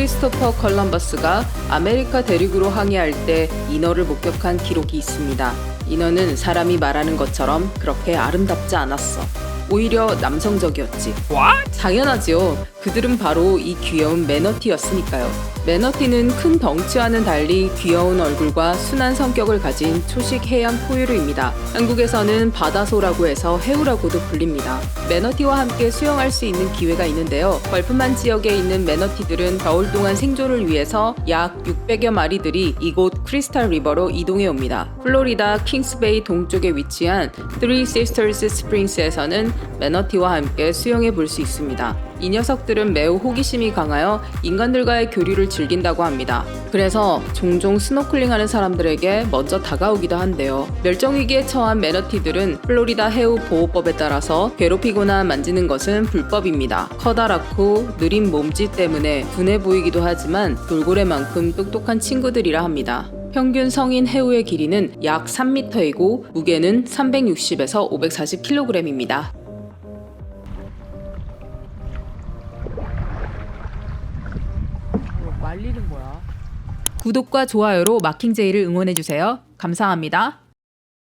크리스토퍼 컬럼버스가 아메리카 대륙으로 항해할 때 인어를 목격한 기록이 있습니다. 인어는 사람이 말하는 것처럼 그렇게 아름답지 않았어. 오히려 남성적이었지. 당연하지요. 그들은 바로 이 귀여운 매너티였으니까요. 매너티는 큰 덩치와는 달리 귀여운 얼굴과 순한 성격을 가진 초식 해양 포유류입니다. 한국에서는 바다소라고 해서 해우라고도 불립니다. 매너티와 함께 수영할 수 있는 기회가 있는데요. 걸프만 지역에 있는 매너티들은 겨울 동안 생존을 위해서 약 600여 마리들이 이곳 크리스탈 리버로 이동해 옵니다. 플로리다 킹스베이 동쪽에 위치한 Three Sisters Springs에서는 매너티와 함께 수영해 볼 수 있습니다. 이 녀석들은 매우 호기심이 강하여 인간들과의 교류를 즐긴다고 합니다. 그래서 종종 스노클링 하는 사람들에게 먼저 다가오기도 한데요. 멸종위기에 처한 매너티들은 플로리다 해우 보호법에 따라서 괴롭히거나 만지는 것은 불법입니다. 커다랗고 느린 몸짓 때문에 둔해 보이기도 하지만 돌고래만큼 똑똑한 친구들이라 합니다. 평균 성인 해우의 길이는 약 3m이고 무게는 360에서 540kg입니다. 말리는 거야. 구독과 좋아요로 마킹제이를 응원해주세요. 감사합니다.